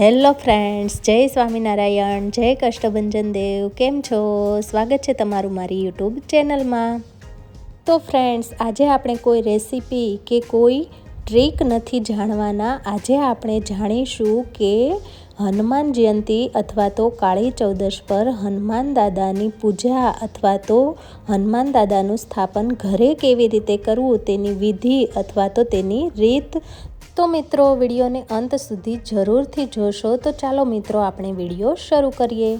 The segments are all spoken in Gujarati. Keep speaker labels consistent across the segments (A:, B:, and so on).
A: હેલો ફ્રેન્ડ્સ, જય સ્વામિનારાયણ, જય કષ્ટભંજન દેવ, કેમ છો? સ્વાગત છે તમારું મારી યુટ્યુબ ચેનલમાં. તો ફ્રેન્ડ્સ, આજે આપણે કોઈ રેસીપી કે કોઈ ટ્રીક નથી જાણવાના. આજે આપણે જાણીશું કે હનુમાન જયંતી અથવા તો કાળી ચૌદશ પર હનુમાન દાદાની પૂજા અથવા તો હનુમાન દાદાનું સ્થાપન ઘરે કેવી રીતે કરવું, તેની વિધિ અથવા તો તેની રીત તો મિત્રો, વિડીયોને અંત સુધી જરૂરથી જોશો. તો ચાલો મિત્રો, આપણે વીડિયો શરૂ કરીએ.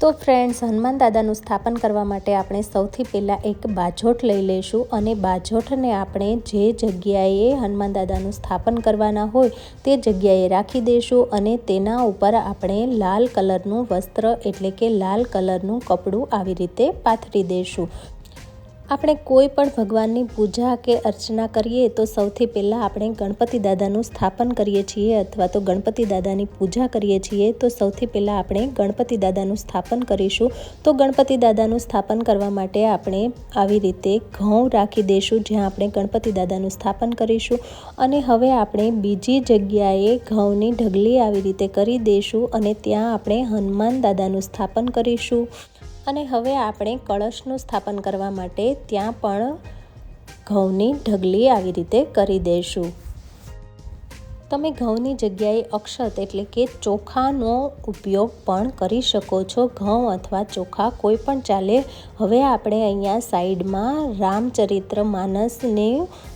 A: તો ફ્રેન્ડ્સ હનુમાન દાદાનું સ્થાપન કરવા માટે આપણે સૌથી પહેલાં એક બાજોઠ લઈ લઈશું અને બાજોઠને આપણે જે જગ્યાએ હનુમાન દાદાનું સ્થાપન કરવાના હોય તે જગ્યાએ રાખી દઈશું અને તેના ઉપર આપણે લાલ કલરનું વસ્ત્ર એટલે કે લાલ કલરનું કપડું આવી રીતે પાથરી દઈશું. આપણે કોઈ પણ ભગવાનની પૂજા કે અર્ચના કરીએ તો સૌથી પહેલાં આપણે ગણપતિ દાદાનું સ્થાપન કરીએ છીએ અથવા તો ગણપતિ દાદાની પૂજા કરીએ છીએ તો સૌથી પહેલાં આપણે ગણપતિ દાદાનું સ્થાપન કરીશું. તો ગણપતિ દાદાનું સ્થાપન કરવા માટે આપણે આવી રીતે ઘઉં રાખી દઈશું જ્યાં આપણે ગણપતિ દાદાનું સ્થાપન કરીશું. અને હવે આપણે બીજી જગ્યાએ ઘઉંની ઢગલી આવી રીતે કરી દઈશું અને ત્યાં આપણે હનુમાન દાદાનું સ્થાપન કરીશું. અને હવે આપણે કળશનું સ્થાપન કરવા માટે ત્યાં પણ ઘઉંની ઢગલી આવી રીતે કરી દઈશું. તમે ઘઉંની જગ્યાએ અક્ષત એટલે કે ચોખાનો ઉપયોગ પણ કરી શકો છો. ઘઉં અથવા ચોખા કોઈ પણ ચાલે. હવે આપણે અહીંયા સાઈડમાં રામચરિત્ર માનસને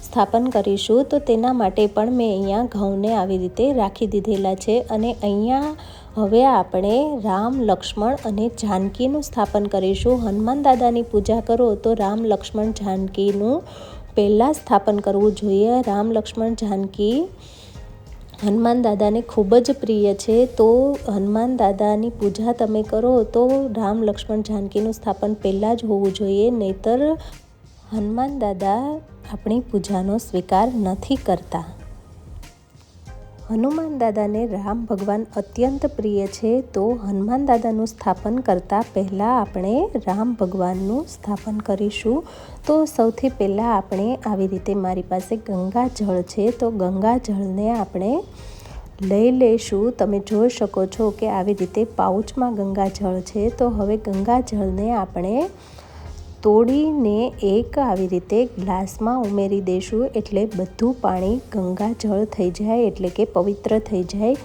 A: સ્થાપન કરીશું. તો તેના માટે પણ મેં અહીંયા ઘઉંને આવી રીતે રાખી દીધેલા છે અને અહીંયા હવે આપણે રામ, લક્ષ્મણ અને જાનકીનું સ્થાપન કરીશું. હનુમાન દાદાની પૂજા કરો તો રામ, લક્ષ્મણ, જાનકીનું પહેલાં સ્થાપન કરવું જોઈએ. રામ, લક્ષ્મણ, જાનકી હનુમાન દાદાને ખૂબ જ પ્રિય છે. તો હનુમાન દાદાની પૂજા તમે કરો તો રામ, લક્ષ્મણ, જાનકીનું સ્થાપન પહેલાં જ હોવું જોઈએ. નહીતર હનુમાન દાદા આપણી પૂજાનો સ્વીકાર નથી કરતા. હનુમાન દાદાને રામ ભગવાન અત્યંત પ્રિય છે, તો હનુમાન દાદાનું સ્થાપન કરતાં પહેલાં આપણે રામ ભગવાનનું સ્થાપન કરીશું. તો સૌથી પહેલાં આપણે આવી રીતે મારી પાસે ગંગા જળ છે, તો ગંગા જળને આપણે લઈ લઈશું. તમે જોઈ શકો છો કે આવી રીતે પાઉચમાં ગંગા જળ છે, તો હવે ગંગા જળને આપણે તોડીને એક આવી રીતે ગ્લાસમાં ઉમેરી દઈશું એટલે બધું પાણી ગંગા જળ થઈ જાય, એટલે કે પવિત્ર થઈ જાય.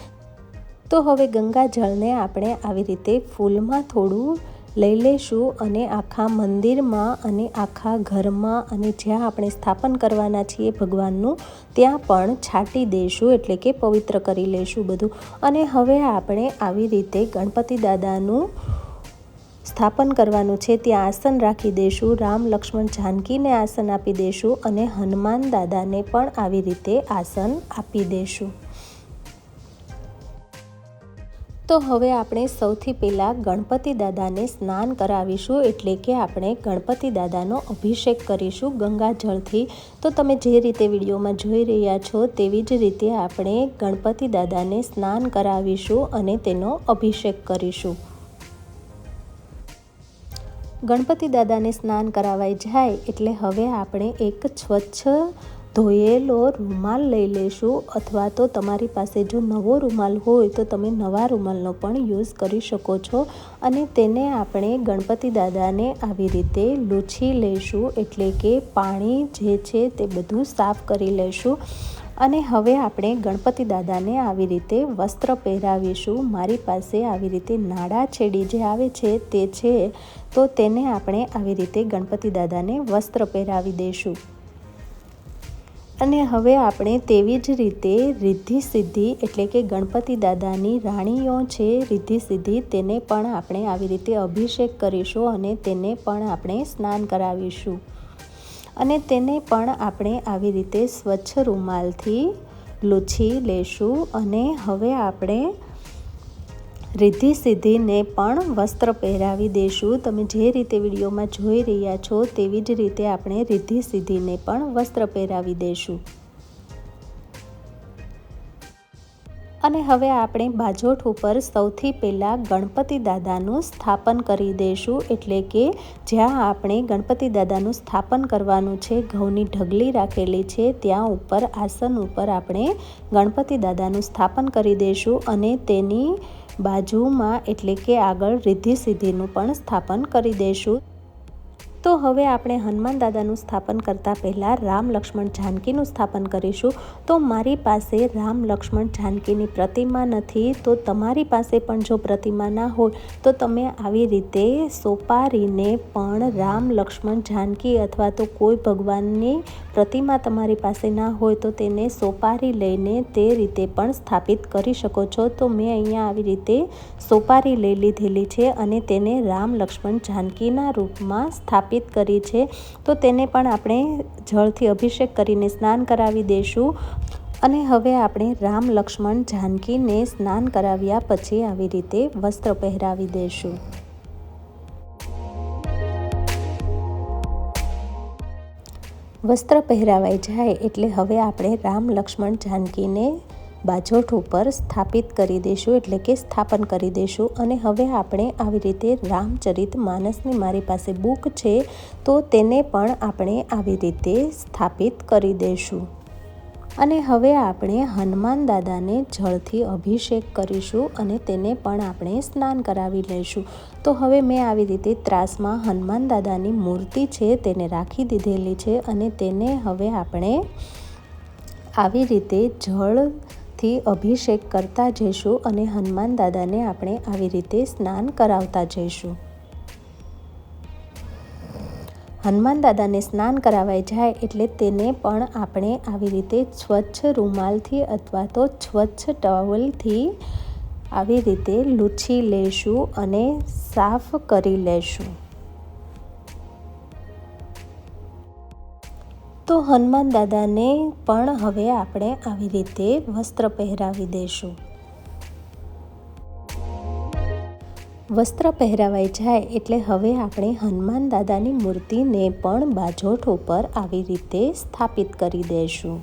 A: તો હવે ગંગા જળને આપણે આવી રીતે ફૂલમાં થોડું લઈ લઈશું અને આખા મંદિરમાં અને આખા ઘરમાં અને જ્યાં આપણે સ્થાપન કરવાના છીએ ભગવાનનું, ત્યાં પણ છાંટી દઈશું એટલે કે પવિત્ર કરી લઈશું બધું. અને હવે આપણે આવી રીતે ગણપતિ દાદાનું સ્થાપન કરવાનું છે, ત્યાં આસન રાખી દઈશું રામ લક્ષ્મણ જાનકીને આસન આપી દઈશું અને હનુમાન દાદાને પણ આવી રીતે આસન આપી દઈશું તો હવે આપણે સૌથી પહેલાં ગણપતિ દાદાને સ્નાન કરાવીશું, એટલે કે આપણે ગણપતિ દાદાનો અભિષેક કરીશું ગંગાજળથી. તો તમે જે રીતે વિડીયોમાં જોઈ રહ્યા છો, તેવી જ રીતે આપણે ગણપતિ દાદાને સ્નાન કરાવીશું અને તેનો અભિષેક કરીશું. ગણપતિ દાદાને સ્નાન કરાવાઈ જાય એટલે હવે આપણે એક સ્વચ્છ ધોયેલો રૂમાલ લઈ લઈશું અથવા તો તમારી પાસે જો નવો રૂમાલ હોય તો તમે નવા રૂમાલનો પણ યુઝ કરી શકો છો અને તેને આપણે ગણપતિ દાદાને આવી રીતે લૂછી લઈશું એટલે કે પાણી જે છે તે બધું સાફ કરી લઈશું. અને હવે આપણે ગણપતિ દાદાને આવી રીતે વસ્ત્ર પહેરાવીશું. મારી પાસે આવી રીતે નાડા છેડી જે આવે છે તે છે તો તેને આપણે આવી રીતે ગણપતિ દાદાને વસ્ત્ર પહેરાવી દઈશું અને હવે આપણે તેવી જ રીતે રિદ્ધિ સિદ્ધિ એટલે કે ગણપતિ દાદાની રાણીઓ છે રિદ્ધિ સિદ્ધિ તેને પણ આપણે આવી રીતે અભિષેક કરીશું અને તેને પણ આપણે સ્નાન કરાવીશું. અને તેને પણ આપણે આવી રીતે સ્વચ્છ રૂમાલથી લૂછી લેશું અને હવે આપણે રિદ્ધિ સિદ્ધિને પણ વસ્ત્ર પહેરાવી દઈશું તમે જે રીતે વિડીયોમાં જોઈ રહ્યા છો તેવી જ રીતે આપણે રિદ્ધિ સિદ્ધિને પણ વસ્ત્ર પહેરાવી દઈશું અને હવે આપણે બાજોઠ ઉપર સૌથી પહેલાં ગણપતિ દાદાનું સ્થાપન કરી દઈશું એટલે કે જ્યાં આપણે ગણપતિ દાદાનું સ્થાપન કરવાનું છે, ઘઉંની ઢગલી રાખેલી છે, ત્યાં ઉપર આસન ઉપર આપણે ગણપતિ દાદાનું સ્થાપન કરી દઈશું અને તેની બાજુમાં એટલે કે આગળ રિદ્ધિ સિદ્ધિનું પણ સ્થાપન કરી દઈશું તો હવે આપણે હનુમાન દાદાનું સ્થાપન કરતાં પહેલાં રામ લક્ષ્મણ જાનકીનું સ્થાપન કરીશું. તો મારી પાસે રામ લક્ષ્મણ જાનકીની પ્રતિમા નથી, તો તમારી પાસે પણ જો પ્રતિમા ના હોય, તો તમે આવી રીતે સોપારીને પણ રામ લક્ષ્મણ જાનકી અથવા તો કોઈ ભગવાનની પ્રતિમા તમારી પાસે ના હોય તો તેને સોપારી લઈને તે રીતે પણ સ્થાપિત કરી શકો છો. તો મેં અહીંયા આવી રીતે સોપારી લઈ લીધેલી છે અને તેને રામ લક્ષ્મણ જાનકીના રૂપમાં સ્થાપિત કરી છે. તો તેને પણ આપણે જળથી અભિષેક કરીને સ્નાન કરાવી દઈશું અને હવે આપણે રામ લક્ષ્મણ જાનકીને સ્નાન કરાવ્યા પછી આવી રીતે વસ્ત્ર પહેરાવી દઈશું વસ્ત્ર પહેરાવાઈ જાય એટલે હવે આપણે રામ લક્ષ્મણ જાનકીને બાજોઠ ઉપર સ્થાપિત કરી દઈશું એટલે કે સ્થાપન કરી દઈશું અને હવે આપણે આવી રીતે રામચરિત માનસની મારી પાસે બુક છે તો તેને પણ આપણે આવી રીતે સ્થાપિત કરી દઈશું અને હવે આપણે હનુમાન દાદાને જળથી અભિષેક કરીશું અને તેને પણ આપણે સ્નાન કરાવી લઈશું. તો હવે મેં આવી રીતે ત્રાસમાં હનુમાન દાદાની મૂર્તિ છે તેને રાખી દીધેલી છે અને તેને હવે આપણે આવી રીતે જળથી અભિષેક કરતા જઈશું અને હનુમાન દાદાને આપણે આવી રીતે સ્નાન કરાવતા જઈશું. હનુમાન દાદાને સ્નાન કરાવાઈ જાય એટલે તેને પણ આપણે આવી રીતે સ્વચ્છ રૂમાલથી અથવા તો સ્વચ્છ ટવલથી આવી રીતે લૂછી લઈશું અને સાફ કરી લેશું. તો હનુમાન દાદાને પણ હવે આપણે આવી રીતે વસ્ત્ર પહેરાવી દઈશું વસ્ત્ર પહેરાવાઈ જાય એટલે હવે આપણે હનુમાન દાદાની મૂર્તિને પણ બાજોઠ ઉપર આવી રીતે સ્થાપિત કરી દઈશું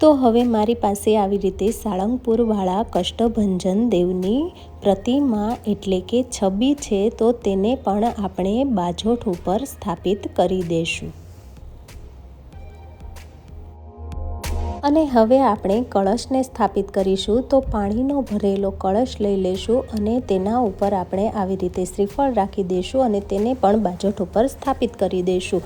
A: તો હવે મારી પાસે આવી રીતે સાળંગપુરવાળા કષ્ટભંજન દેવની પ્રતિમા એટલે કે છબી છે તો તેને પણ આપણે બાજોઠ ઉપર સ્થાપિત કરી દઈશું અને હવે આપણે કળશને સ્થાપિત કરીશું તો પાણીનો ભરેલો કળશ લઈ લઈશું અને તેના ઉપર આપણે આવી રીતે શ્રીફળ રાખી દઈશું અને તેને પણ બાજટ ઉપર સ્થાપિત કરી દઈશું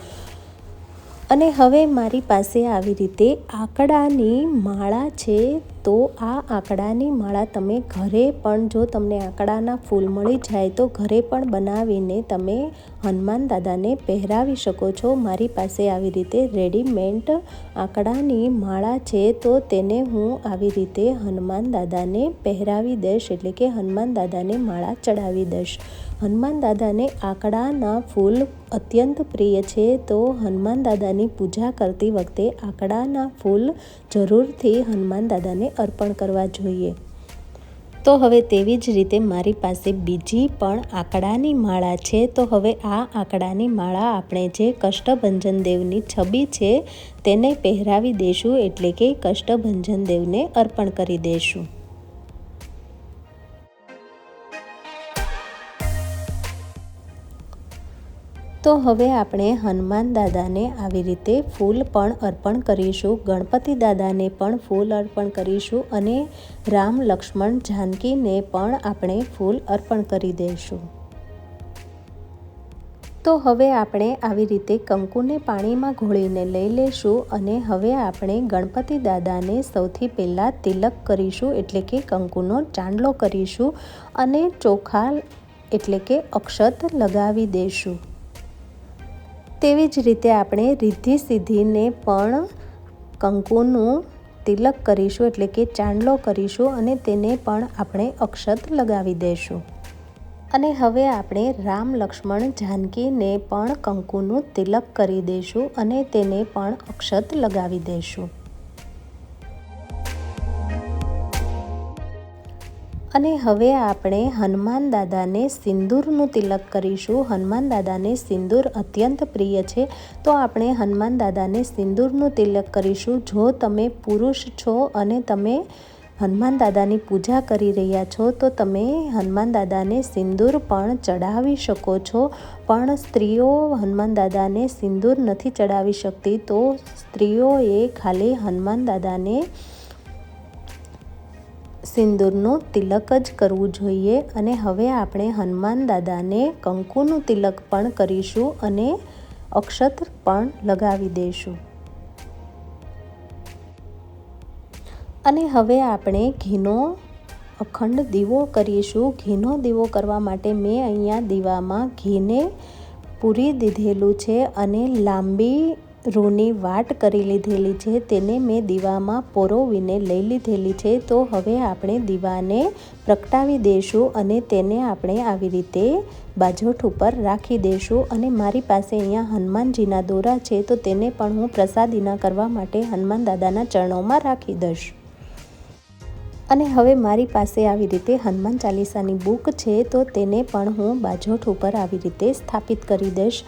A: અને હવે મારી પાસે આવી રીતે આંકડાની માળા છે, તો આ આંકડાની માળા તમે ઘરે પણ જો તમને આંકડાના ફૂલ મળી જાય, તો ઘરે પણ બનાવીને તમે હનુમાન દાદાને પહેરાવી શકો છો. મારી પાસે આવી રીતે રેડીમેડ આંકડાની માળા છે, તો તેને હું આવી રીતે હનુમાન દાદાને પહેરાવી દઈશ, એટલે કે હનુમાન દાદાને માળા ચડાવી દઈશ. હનુમાન દાદાને આંકડાના ફૂલ અત્યંત પ્રિય છે, તો હનુમાન દાદાની પૂજા કરતી વખતે આંકડાના ફૂલ જરૂરથી હનુમાન દાદાને અર્પણ કરવા જોઈએ. તો હવે તેવી જ રીતે મારી પાસે બીજી પણ આંકડાની માળા છે, તો હવે આ આંકડાની માળા આપણે જે કષ્ટભંજન દેવની છબી છે, તેને પહેરાવી દઈશું એટલે કે કષ્ટભંજન દેવને અર્પણ કરી દઈશું તો હવે આપણે હનુમાન દાદાને આવી રીતે ફૂલ પણ અર્પણ કરીશું. ગણપતિ દાદાને પણ ફૂલ અર્પણ કરીશું અને રામ લક્ષ્મણ જાનકીને પણ આપણે ફૂલ અર્પણ કરી દઈશું. તો હવે આપણે આવી રીતે કંકુને પાણીમાં ઘોળીને લઈ લઈશું અને હવે આપણે ગણપતિ દાદાને સૌથી પહેલાં તિલક કરીશું, એટલે કે કંકુનો ચાંદલો કરીશું અને ચોખા, એટલે કે અક્ષત લગાવી દઈશું. તેવી જ રીતે આપણે રિદ્ધિ સિદ્ધિને પણ કંકુનું તિલક કરીશું, એટલે કે ચાંદલો કરીશું અને તેને પણ આપણે અક્ષત લગાવી દઈશું અને હવે આપણે રામ લક્ષ્મણ જાનકીને પણ કંકુનું તિલક કરી દઈશું અને તેને પણ અક્ષત લગાવી દઈશું અને હવે આપણે હનુમાન દાદાને સિંદૂરનું તિલક કરીશું. હનુમાન દાદાને સિંદૂર અત્યંત પ્રિય છે. તો આપણે હનુમાન દાદાને સિંદૂરનું તિલક કરીશું. જો તમે પુરુષ છો અને તમે હનુમાન દાદાની પૂજા કરી રહ્યા છો, તો તમે હનુમાન દાદાને સિંદૂર પણ ચડાવી શકો છો. પણ સ્ત્રીઓ હનુમાન દાદાને સિંદૂર નથી ચડાવી શકતી, તો સ્ત્રીઓએ ખાલી હનુમાન દાદાને સિંદૂરનું તિલક જ કરવું જોઈએ અને હવે આપણે હનુમાન દાદાને કંકુનું તિલક પણ કરીશું અને અક્ષત પણ લગાવી દઈશું. અને હવે આપણે ઘીનો અખંડ દીવો કરીશું. ઘીનો દીવો કરવા માટે મેં અહીંયા દીવામાં ઘીને પૂરી દીધેલું છે અને લાંબી રૂની વાટ કરી લીધેલી છે, તેને મેં દીવામાં પોરોવીને લઈ લીધેલી છે, તો હવે આપણે દીવાને પ્રગટાવી દઈશું અને તેને આપણે આવી રીતે બાજોઠ ઉપર રાખી દઈશું અને મારી પાસે અહીંયા હનુમાનજીના દોરા છે, તો તેને પણ હું પ્રસાદીના કરવા માટે હનુમાન દાદાના ચરણોમાં રાખી દઈશ. અને હવે મારી પાસે આવી રીતે હનુમાન ચાલીસાની બુક છે, તો તેને પણ હું બાજોઠ ઉપર આવી રીતે સ્થાપિત કરી દઈશ.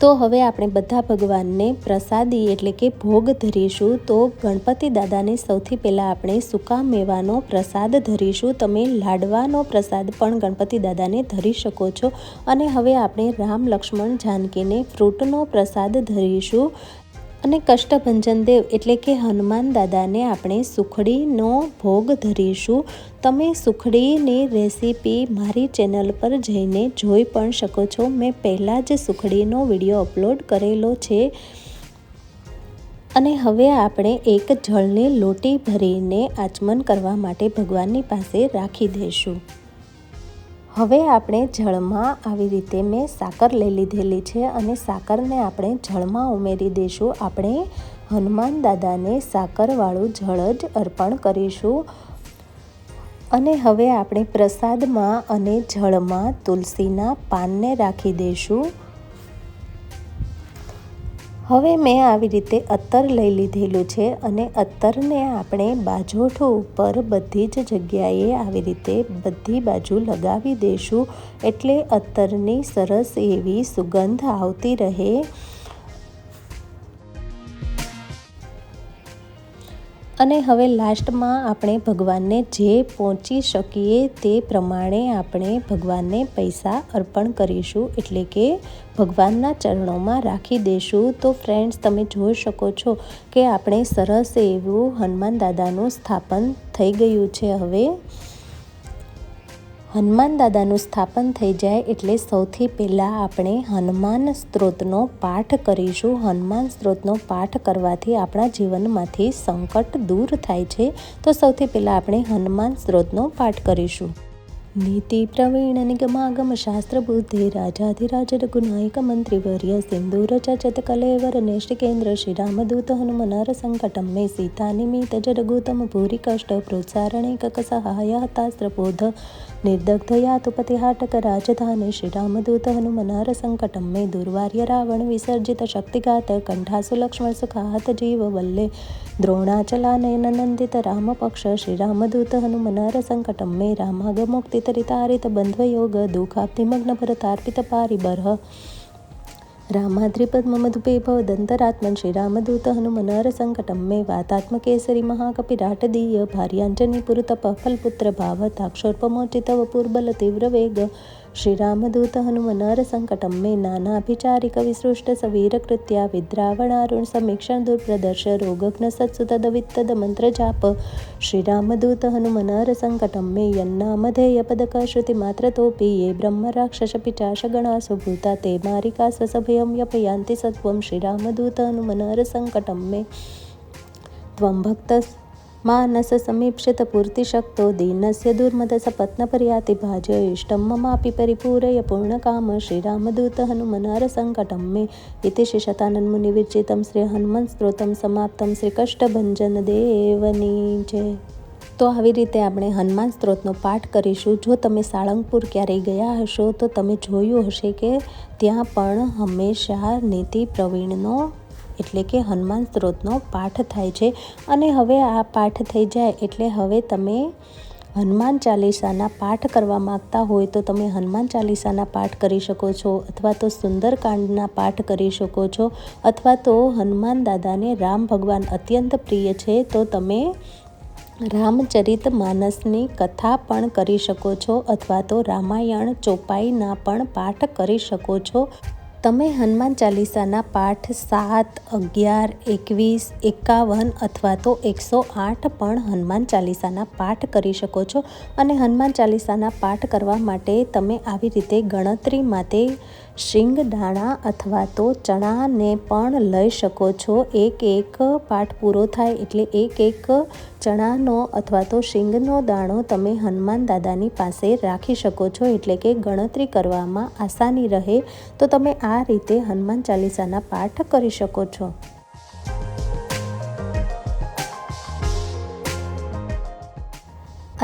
A: તો હવે આપણે બધા ભગવાનને પ્રસાદી એટલે કે ભોગ ધરીશું. તો ગણપતિ દાદાને સૌથી પહેલાં આપણે સૂકા મેવાનો પ્રસાદ ધરીશું. તમે લાડવાનો પ્રસાદ પણ ગણપતિ દાદાને ધરી શકો છો. અને હવે આપણે રામ લક્ષ્મણ જાનકીને ફ્રૂટનો પ્રસાદ ધરીશું. અને કષ્ટભંજન દેવ એટલે કે હનુમાન દાદાને આપણે સુખડીનો ભોગ ધરીશું. તમે સુખડીની રેસીપી મારી ચેનલ પર જઈને જોઈ પણ શકો છો. મેં પહેલાં જ સુખડીનો વીડિયો અપલોડ કરેલો છે. અને હવે આપણે એક જળની લોટી ભરીને આચમન કરવા માટે ભગવાનની પાસે રાખી દઈશું. હવે આપણે જળમાં આવી રીતે મેં સાકર લઈ લીધેલી છે અને સાકરને આપણે જળમાં ઉમેરી દઈશું. આપણે હનુમાન દાદાને સાકરવાળું જળ જ અર્પણ કરીશું. અને હવે આપણે પ્રસાદમાં અને જળમાં તુલસીના પાનને રાખી દઈશું. હવે મેં આવી રીતે અત્તર લઈ લીધેલું છે અને અત્તરને આપણે બાજોઠો ઉપર બધી જ જગ્યાએ આવી રીતે બધી બાજુ લગાવી દઈશું એટલે અત્તરની સરસ એવી સુગંધ આવતી રહે. અને હવે લાસ્ટમાં આપણે ભગવાનને જે પહોંચી શકીએ તે પ્રમાણે આપણે ભગવાનને પૈસા અર્પણ કરીશું. એટલે કે ભગવાનના ચરણોમાં રાખી દઈશું તો ફ્રેન્ડ્સ તમે જોઈ શકો છો કે આપણે સરસ એવું હનુમાન દાદાનું સ્થાપન થઈ ગયું છે હવે. હનુમાન દાદાનું સ્થાપન થઈ જાય એટલે સૌથી પહેલાં આપણે હનુમાન સ્ત્રોતનો પાઠ કરીશું. હનુમાન સ્ત્રોતનો પાઠ કરવાથી આપણા જીવનમાંથી સંકટ દૂર થાય છે. તો સૌથી પહેલાં આપણે હનુમાન સ્ત્રોતનો પાઠ કરીશું. નીતિ પ્રવીણ નિગમાગમ શાસ્ત્ર બુદ્ધિ રાજાધિરાજ રઘુનાયક મંત્રીવર્ય સિંદૂર ચચત કલેવર નેષ્ટિકેન્દ્ર શ્રી રામદૂત હનુમનર સંકટમ મે સીતા નિમિત જરગુતમ ભૂરી કષ્ટ પ્રોત્સારણેક સહાય હતાસ્ત્ર બોધ નિર્દગ્ધયા તુપતિહાટક રાજધાની શ્રી રામદૂત હનુમનર સંકટમ મે દુર્વાર્ય રાવણ વિસર્જિત શક્તિઘાત કંઠાસુ લક્ષ્મણ સુખાત જીવ વલ્લે દ્રોણાચલાનયન નંદિત રામ પક્ષ શ્રી રામદૂત હનુમનર સંકટમ મે રામાગમુક્તિ વિતરિતારિત બંધ્વયોગ દુઃખાબ્ધિમગ્ન రామాద్రిపద్ మమ దంతరాత్మన్ శ్రీరామదూత హనుమనర సంకటం మే వాతాత్మకేసరి మహాకపిరాటదీయ భార్యాంజని పురుతప ఫల్పుత్ర భావతాక్షోర్పమోచిత పూర్బల తీవ్రవేగ ಶ್ರೀರಾಮದೂತ ಹನುಮನರ ಸಂಕಟಂ ಮೇ ನಾನಾಭಿಚಾರಿಕ ವಿಸೃಷ್ಟ ಸವೀರಕೃತ್ಯ ವಿದ್ರಾವಣಾರುಣ ಸಮೀಕ್ಷಣ ದುರ್ಪ್ರದರ್ಶ, ರೋಗಘ್ನ ಸತ್ಸುತದ ವಿತ್ತದ ಮಂತ್ರ ಜಾಪ, ಶ್ರೀರಾಮದೂತ ಹನುಮನರ ಸಂಕಟಂ ಮೇ ಯನ್ನಾಮಧೇಯ ಪದಕ, ಶ್ರುತಿ ಮಾತ್ರ ತೋಪಿ ಯೇ ಬ್ರಹ್ಮ ರಾಕ್ಷಸ ಪಿಚಾಶ ಗಣಾಸುಭೂತ ತೇ ಮಾರಿಕಾ ಸ್ವಸಭಯಂ ಯಪಯಾಂತಿ ಸತ್ವಂ, ಶ್ರೀರಾಮದೂತ ಹನುಮನರ ಸಂಕಟಂ ಮೇ ತ್ವಂ ಭಕ್ತ મે ત્વમ ભક્ત માનસ સમીક્ષિત પૂર્તિશક્તો દીનસ્ય દુર્મદસપત્નપર્યાતિ ભાજ્ય ઇષ્ટમ મમાપि પરિપૂરય પૂર્ણકામ શ્રીરામદૂત હનુમનાર સંકટમ મે ઇતિ શ્રી શતાનંદ મુનિ વિરચિતમ શ્રી હનુમંત સ્ત્રોતમ સમાપ્તમ શ્રી કષ્ટભંજન દેવની જય તો આવી રીતે આપણે હનુમાન સ્ત્રોતનો પાઠ કરીશું. જો તમે સાળંગપુર ક્યારેય ગયા હશો તો તમે જોયું હશે કે ત્યાં પણ હંમેશા નીતિ પ્રવીણનો એટલે કે હનુમાન સ્ત્રોતનો પાઠ થાય છે. અને હવે આ પાઠ થઈ જાય એટલે હવે તમે હનુમાન ચાલીસાના પાઠ કરવા માગતા હોય તો તમે હનુમાન ચાલીસાના પાઠ કરી શકો છો, અથવા તો સુંદરકાંડના પાઠ કરી શકો છો, અથવા તો હનુમાન દાદાને રામ ભગવાન અત્યંત પ્રિય છે, તો તમે રામચરિત માનસની કથા પણ કરી શકો છો, અથવા તો રામાયણ ચોપાઈના પણ પાઠ કરી શકો છો. તમે હનુમાન ચાલીસાના પાઠ સાત, અગિયાર, એકવીસ, એકાવન અથવા તો એકસો આઠ પણ હનુમાન ચાલીસાના પાઠ કરી શકો છો. અને હનુમાન ચાલીસાના પાઠ કરવા માટે તમે આવી રીતે ગણતરી માટે શિંગ દાણા અથવા તો ચણાને પણ લઈ શકો છો. એક એક પાઠ પૂરો થાય એટલે એક એક ચણાનો અથવા તો શિંગનો દાણો તમે હનુમાન દાદાની પાસે રાખી શકો છો. એટલે કે ગણતરી કરવામાં આસાની રહે તો તમે આ રીતે હનુમાન ચાલીસાના પાઠ કરી શકો છો.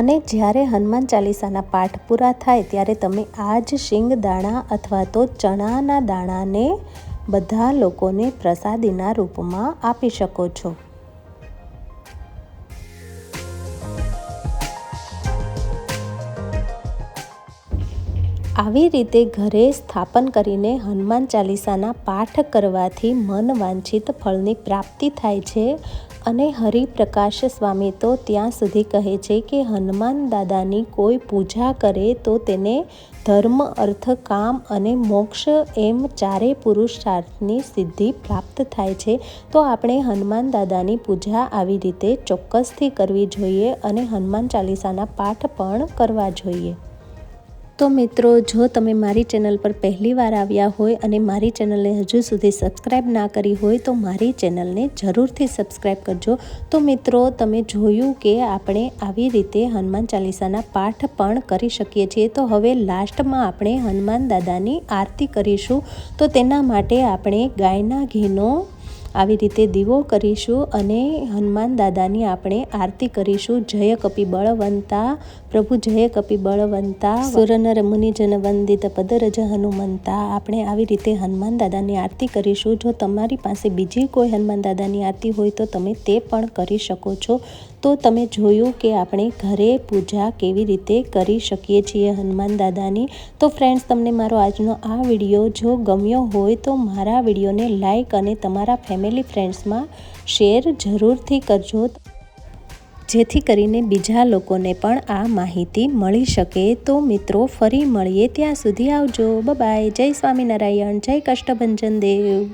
A: અને જ્યારે હનુમાન ચાલીસાના પાઠ પૂરા થાય ત્યારે તમે આ જ શિંગ દાણા અથવા તો ચણાના દાણાને બધા લોકોને પ્રસાદીના રૂપમાં આપી શકો છો. આવી રીતે ઘરે સ્થાપન કરીને હનુમાન ચાલીસાના પાઠ કરવાથી મન વાંછિત ફળની પ્રાપ્તિ થાય છે અને હરિપ્રકાશ સ્વામી તો ત્યાં સુધી કહે છે કે હનુમાન દાદાની કોઈ પૂજા કરે તો તેને ધર્મ, અર્થ, કામ અને મોક્ષ એમ ચારે પુરુષાર્થની સિદ્ધિ પ્રાપ્ત થાય છે. તો આપણે હનુમાન દાદાની પૂજા આવી રીતે ચોક્કસથી કરવી જોઈએ અને હનુમાન ચાલીસાના પાઠ પણ કરવા જોઈએ. તો મિત્રો, જો તમે મારી ચેનલ પર પહેલી વાર આવ્યા હોય અને મારી ચેનલને હજુ સુધી સબસ્ક્રાઈબ ના કરી હોય, તો મારી ચેનલને જરૂરથી સબસ્ક્રાઈબ કરજો. તો મિત્રો, તમે જોયું કે આપણે આવી રીતે હનુમાન ચાલીસાના પાઠ પણ કરી શકીએ છીએ. તો હવે લાસ્ટમાં આપણે હનુમાન દાદાની આરતી કરીશું. તો તેના માટે આપણે ગાયના ઘીનો આવી રીતે દીવો કરીશું અને હનુમાન દાદાની આપણે આરતી કરીશું. જય કપી બળવંતા, પ્રભુ જય કપી બળવંતા, સુરનર મુનિજન વંદિત પદરજ હનુમંતા. આપણે આવી રીતે હનુમાન દાદાની આરતી કરીશું. જો તમારી પાસે બીજી કોઈ હનુમાન દાદાની આરતી હોય તો તમે તે પણ કરી શકો છો. તો તમે જોયું કે આપણે ઘરે પૂજા કેવી રીતે કરી શકીએ છીએ હનુમાન દાદાની? તો ફ્રેન્ડ્સ તમને મારો આજનો આ વીડિયો જો ગમ્યો હોય તો મારા વિડીયોને લાઈક અને તમારા ફેમિલી ફ્રેન્ડ્સમાં શેર જરૂરથી કરજો. જેથી કરીને બીજા લોકોને પણ આ માહિતી મળી શકે. તો મિત્રો, ફરી મળીએ ત્યાં સુધી આવજો. બાય જય સ્વામિનારાયણ. જય કષ્ટભંજન દેવ.